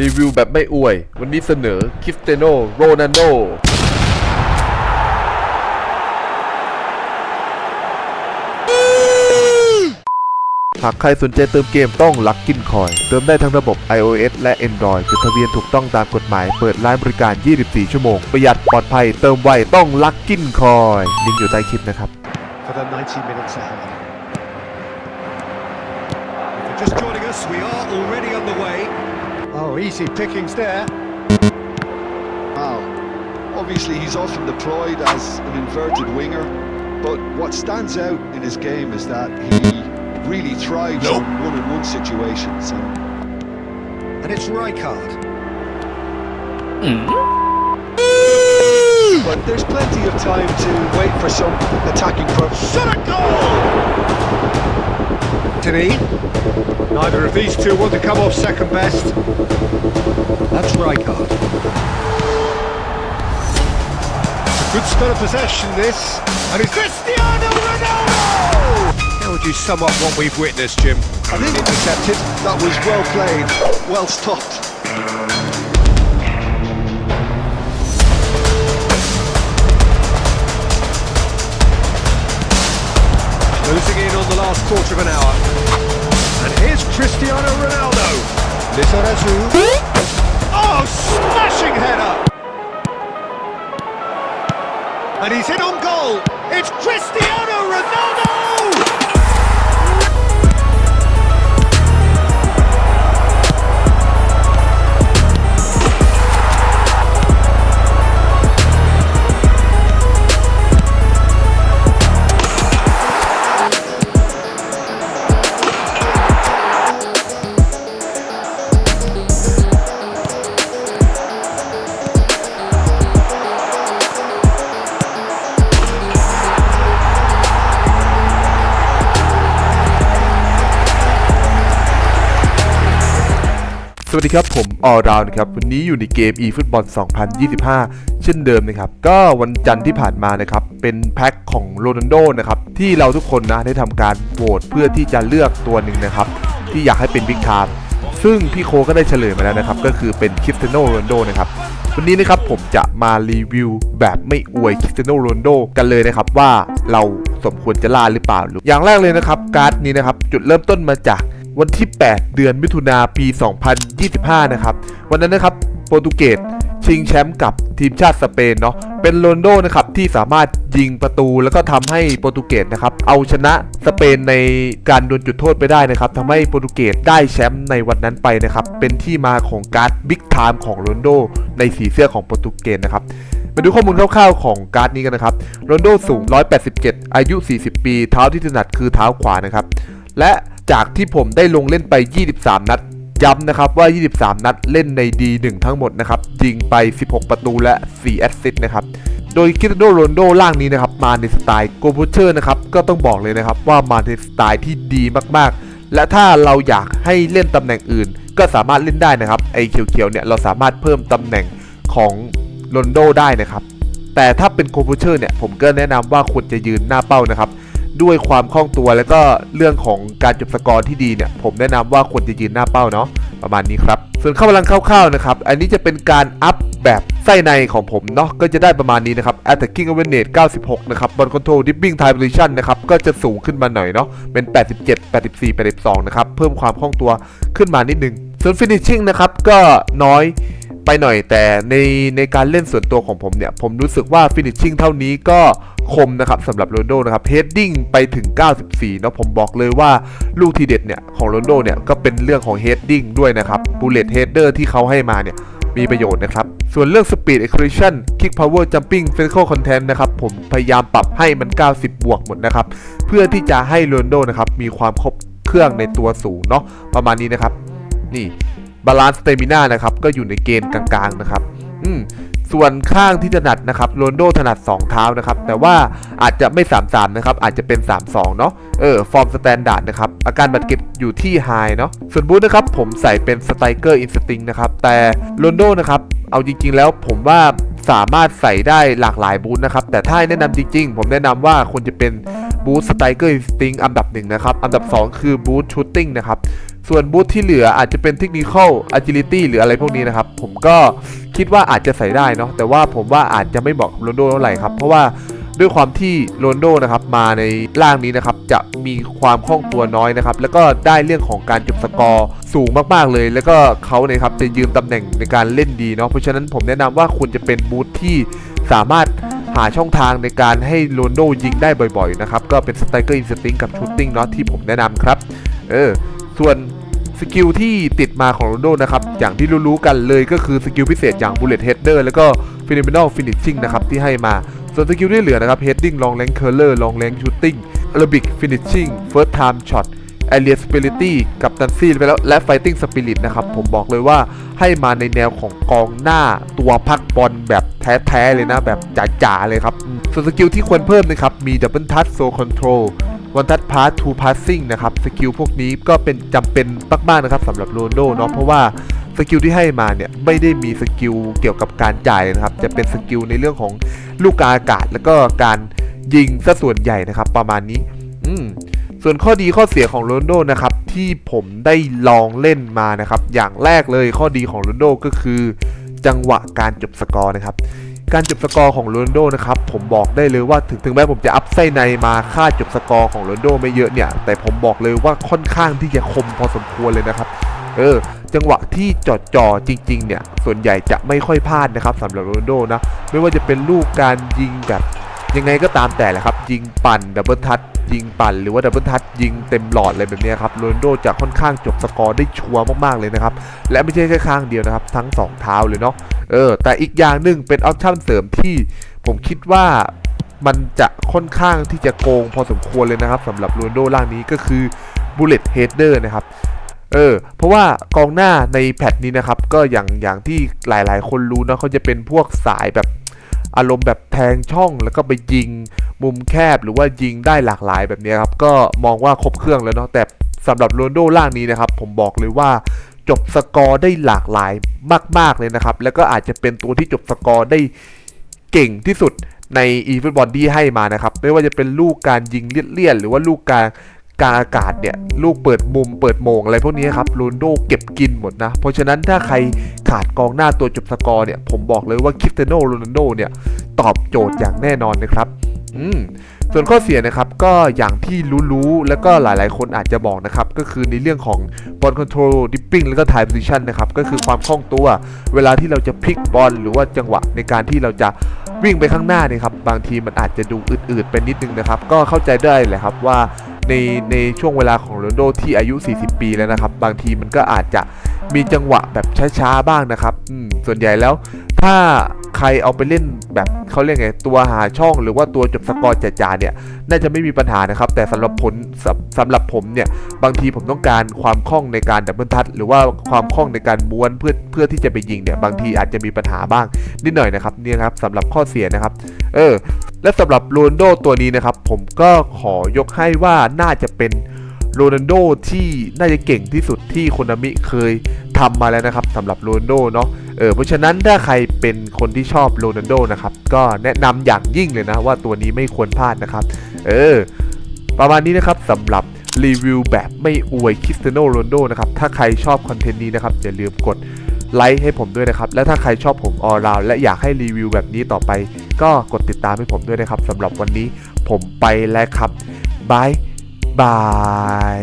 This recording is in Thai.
รีวิวแบบไม่อวย วันนี้เสนอคริสเตโนโรนัลโดหากใครสนใจเติมเกมต้องลักกินคอย เติมได้ทั้งระบบ iOS และ Android จดทะเบียนถูกต้องตามกฎหมาย เปิดร้านบริการ 24 ชั่วโมง ประหยัดปลอดภัย เติมไวต้องลักกินคอย ลิงก์อยู่ใต้คลิปนะครับ for the 90 minutes ahead. If you're just joining us, we are already underway. Oh, easy pickings there. Wow. Obviously, he's often deployed as an inverted winger, but what stands out in his game is that he really thrives on one-on-one situations. And And it's Rijkaard. Mm-hmm. but there's plenty of time to wait for some attacking. Shot a goal! Anthony. Neither of these two want to come off second best. That's Rijkaard. Good spell of possession, this. And it's Cristiano Ronaldo! How would you sum up what we've witnessed, Jim? I think intercepted. That was well played, well stopped. Quarter of an hour. And here's Cristiano Ronaldo. Lizarazu. Oh, smashing header! And he's in on goal. It's Cristiano Ronaldo! สวัสดีครับ ผมออราวนะครับ วันนี้อยู่ในเกม eFootball 2025 เช่นเดิมนะครับ ก็วันจันทร์ที่ผ่านมานะครับ เป็นแพ็คของโรนัลโดนะครับ ที่เราทุกคนนะได้ทำการโหวตเพื่อที่จะเลือกตัวหนึ่งนะครับ ที่อยากให้เป็นบิ๊กไทม์ซึ่งพี่โคก็ได้เฉลยมาแล้วนะครับ ก็คือเป็นคริสเตยโนโรนัลโดนะครับ วันนี้นะครับผมจะมารีวิวแบบไม่อวยคริสเตยโนโรนัลโดกันเลยนะครับว่าเราสมควรจะล่าหรือเปล่าหรืออย่างแรกเลยนะครับ การ์ดนี้นะครับ จุดเริ่มต้นมาจาก วันที่ 8 เดือนมิถุนาปี 2025 นะครับ วันนั้นนะครับโปรตุเกสชิงแชมป์กับทีมชาติสเปนเนาะเป็นโรนโดนะครับที่สามารถยิงประตูแล้วก็ทำให้โปรตุเกสนะครับเอาชนะสเปนในการดวลจุดโทษไปได้นะครับทำให้โปรตุเกสได้แชมป์ในวันนั้นไปนะครับเป็นที่มาของการ์ดบิ๊กไทม์ของโรนโดในสีเสื้อของโปรตุเกสนะครับมาดูข้อมูลคร่าวๆของการ์ดนี้กันนะครับโรนโดสูง 187 อายุ 40 ปี เท้าที่ถนัดคือเท้าขวานะครับและ จากที่ผมได้ลงเล่นไป 23 นัด ย้ำนะครับว่า 23 นัดเล่นใน D1 ทั้งหมดนะครับ ยิงไป 16 ประตูและ 4 แอสซิสต์นะครับ โดยคริสเตโนโรนโดล่างนี้นะครับ มาในสไตล์โกโบเชอร์นะครับ ก็ต้องบอกเลยนะครับว่ามาในสไตล์ที่ดีมากๆ และถ้าเราอยากให้เล่นตำแหน่งอื่น ก็สามารถเล่นได้นะครับ ไอ้เขียวๆเนี่ยเราสามารถเพิ่มตำแหน่งของโรนโดได้นะครับ แต่ถ้าเป็นโคบูเชอร์เนี่ยผมก็แนะนำว่าควรจะยืนหน้าเป้านะครับ ด้วยความคล่องตัวแล้วก็เรื่องของการจบสกอร์ที่ดีเนี่ย ผมแนะนำว่าควรจะยืนหน้าเป้าเนาะประมาณนี้ครับ ส่วนเข้ากำลังคร่าวๆนะครับ อันนี้จะเป็นการอัพแบบไส้ในของผมเนาะก็จะได้ประมาณนี้นะครับ attacking awareness 96 นะครับ ball control dribbling time position นะครับ ก็จะสูงขึ้นมาหน่อยเนาะเป็น 87 84 82 นะครับ เพิ่มความคล่องตัวขึ้นมานิดนึง ส่วน finishing นะครับก็น้อย ไปหน่อยแต่ในในการเล่นส่วนตัวของผมเนี่ย ผมรู้สึกว่าฟินิชชิ่งเท่านี้ก็คมนะครับสำหรับโรนโดนะครับเฮดดิ้งไปถึง 94เนาะผมบอกเลยว่าลูกทีเด็ดเนี่ยของโรนโดเนี่ยก็เป็นเรื่องของเฮดดิ้งด้วยนะครับบูเลตเฮดเดอร์ที่เขาให้มาเนี่ยมีประโยชน์นะครับ ส่วนเรื่อง Speed Acceleration Kick Power Jumping Physical Content นะครับ ผมพยายามปรับให้มัน 90 บวกหมดนะครับ เพื่อที่จะให้โรนโดนะครับ มีความครบเครื่องในตัวสูงเนาะประมาณนี้นะครับ นี่ บาลานซ์เตมินานะครับก็อยู่ในเกณฑ์กลางๆนะครับอืมส่วนข้างที่ถนัดนะครับโรนโดถนัด 2 เท้านะครับ แต่ว่าอาจจะไม่ 3-3 นะครับ อาจจะเป็น 3-2 เนาะเออ ฟอร์มสแตนดาร์ดนะครับ อาการบาดเจ็บอยู่ที่ไฮเนาะส่วนบูธนะครับ ผมใส่เป็นสไตรเกอร์อินสติ้งนะครับ แต่โรนโดนะครับ เอาจริง ๆ แล้วผมว่าสามารถใส่ได้หลากหลายบูธนะครับ แต่ถ้าแนะนำจริง ๆ ผมแนะนำว่าควรจะเป็นบูธสไตรเกอร์อินสติ้งอันดับหนึ่งนะครับ อันดับ 2 คือบูธชูตติ้งนะครับ ส่วนบูทที่เหลืออาจจะเป็นเทคนิคอล agility หรืออะไรพวกนี้นะครับ ผมก็คิดว่าอาจจะใส่ได้เนาะแต่ว่าผมว่าอาจจะไม่เหมาะกับโรนโดเท่าไหร่ครับเพราะว่าด้วยความที่โรนโดนะครับมาในร่างนี้นะครับจะมีความคล่องตัวน้อยนะครับแล้วก็ได้เรื่องของการจบสกอร์สูงมากๆเลย แล้วก็เขาเนี่ยครับจะยืมตำแหน่งในการเล่นดีเนาะเพราะฉะนั้นผมแนะนำว่าควรจะเป็นบูทที่สามารถหาช่องทางในการให้โรนโดยิงได้บ่อยๆนะครับก็เป็นสไตรเกอร์อินสติ้งกับชูตติ้งเนาะที่ผมแนะนำครับเออ ส่วนสกิลที่ติดมาของโรนลโดนะครับ อย่างที่รู้ๆกันเลยก็คือสกิลพิเศษอย่าง Bullet Header แล้วก็ Phenomenal Finishing นะครับที่ให้มา ส่วนสกิลที่เหลือนะครับ Heading Long Range Curler Long Range Shooting Arabic Finishing First Time Shot Area Stability กับตันซี่ไปแล้วและ Fighting Spirit นะครับ ผมบอกเลยว่าให้มาในแนวของกองหน้าตัวพักบอลแบบแท้ ๆ เลยนะ แบบจ๋าๆเลยครับ ส่วนสกิลที่ควรเพิ่มนะครับ มี Double Touch Soul Control วันทัดพาร์ททูพาสซิ่งนะครับสกิลพวกนี้ก็เป็นจำเป็นมากๆนะครับสำหรับโรนลโดเนาะเพราะว่าสกิลที่ให้มาเนี่ยไม่ได้มีสกิลเกี่ยวกับการจ่ายนะครับ จะเป็นสกิลในเรื่องของลูกกลางอากาศ แล้วก็การยิงซะส่วนใหญ่นะครับ ประมาณนี้ อืมส่วนข้อดีข้อเสียของโรนลโดนะครับที่ผมได้ลองเล่นมานะครับ อย่างแรกเลยข้อดีของโรนลโดก็คือ จังหวะการจบสกอร์นะครับ การจบสกอร์ของโรนโดนะครับผมบอกได้เลยว่าถึงถึงแม้ผมจะอัพไส้ในมาค่าจบสกอร์ของโรนโดไม่เยอะเนี่ย แต่ผมบอกเลยว่าค่อนข้างที่จะคมพอสมควรเลยนะครับเออจังหวะที่จอดจ่อจริงๆ เนี่ย ส่วนใหญ่จะไม่ค่อยพลาดนะครับสำหรับโรนโดนะ ไม่ว่าจะเป็นลูกการยิงแบบ ยังไงก็ตามแต่แหละครับ ยิงปั่นดับเบิลทัชยิงปั่นหรือว่าดับเบิลทัชยิงเต็มหลอดอะไรแบบนี้ครับโรนโดจะค่อนข้างจบสกอร์ได้ชัวร์มากๆเลยนะครับ และไม่ใช่แค่ข้างเดียวนะครับ ทั้ง 2 เท้าเลยเนาะ เออแต่อีกอย่างหนึ่งเป็นออปชั่นเสริมที่ผมคิดว่ามันจะค่อนข้างที่จะโกงพอสมควรเลยนะครับสำหรับโรนโดร่างนี้ก็คือ Bullet Header นะครับเออเพราะว่ากองหน้าในแพทนี้นะครับ ก็อย่างอย่างที่หลายๆ คนรู้นะเขาจะเป็นพวกสายแบบอารมณ์แบบแทงช่องแล้วก็ไปยิงมุมแคบหรือว่ายิงได้หลากหลายแบบนี้ครับ ก็มองว่าครบเครื่องแล้วเนาะแต่สำหรับโรนโดล่างนี้นะครับ ผมบอกเลยว่า จบสกอร์ได้หลากหลายมาก ๆ เลยนะครับ แล้วก็อาจจะเป็นตัวที่จบสกอร์ได้เก่งที่สุดในอีฟุตบอลที่ให้มานะครับ ไม่ว่าจะเป็นลูกการยิงเลี่ยนๆหรือว่าลูกการกลางอากาศเนี่ยลูกเปิดมุมเปิดโมงอะไรพวกนี้ครับโรนโดเก็บกินหมดนะ เพราะฉะนั้นถ้าใครขาดกองหน้าตัวจบสกอร์เนี่ยผมบอกเลยว่าคริสเตยโนโรนัลโดเนี่ยตอบโจทย์อย่างแน่นอนนะครับ อืม ส่วนข้อเสียนะครับก็อย่างที่รู้ๆแล้วก็หลายๆ คนอาจจะบอกนะครับก็คือในเรื่องของบอลคอนโทรลดิปปิ้งแล้วก็ถ่ายโพซิชันนะครับก็คือความคล่องตัว เวลาที่เราจะพลิกบอลหรือว่าจังหวะในการที่เราจะวิ่งไปข้างหน้าเนี่ยครับบางทีมันอาจจะดูอืดๆไปนิดนึงนะครับก็เข้าใจได้แหละครับว่าในในช่วงเวลาของโรนโดที่อายุ 40 ปีแล้วนะครับ บางทีมันก็อาจจะมีจังหวะแบบช้าๆบ้างนะครับส่วนใหญ่แล้วถ้า ใครเอาไปเล่นแบบเขาเรียกไงตัวหาช่องหรือว่าตัวจบสกอร์จ๋าๆเนี่ยน่าจะไม่มีปัญหานะครับ แต่สำหรับผลสำหรับผมเนี่ยบางทีผมต้องการความคล่องในการดับเบิลทัชหรือว่าความคล่องในการม้วนเพื่อเพื่อที่จะไปยิงเนี่ยบางทีอาจจะมีปัญหาบ้างนิดหน่อยนะครับเนี่ยครับสำหรับข้อเสียนะครับ เออและสำหรับโรนโดตัวนี้นะครับ ผมก็ขอยกให้ว่าน่าจะเป็น โรนัลโดที่น่าจะเก่งที่สุดที่โคนามิเคยทำมาแล้วนะครับสำหรับโรนัลโดเนาะเออเพราะฉะนั้นถ้าใครเป็นคนที่ชอบโรนัลโดนะครับก็แนะนำอย่างยิ่งเลยนะว่าตัวนี้ไม่ควรพลาดนะครับ เออ ประมาณนี้นะครับสำหรับรีวิวแบบไม่อวยคริสเตยโนโรนลโดนะครับ ถ้าใครชอบคอนเทนต์นี้นะครับ อย่าลืมกดไลค์ให้ผมด้วยนะครับ และถ้าใครชอบผมออราวและอยากให้รีวิวแบบนี้ต่อไป ก็กดติดตามให้ผมด้วยนะครับสำหรับวันนี้ผมไปแล้วครับบาย บาย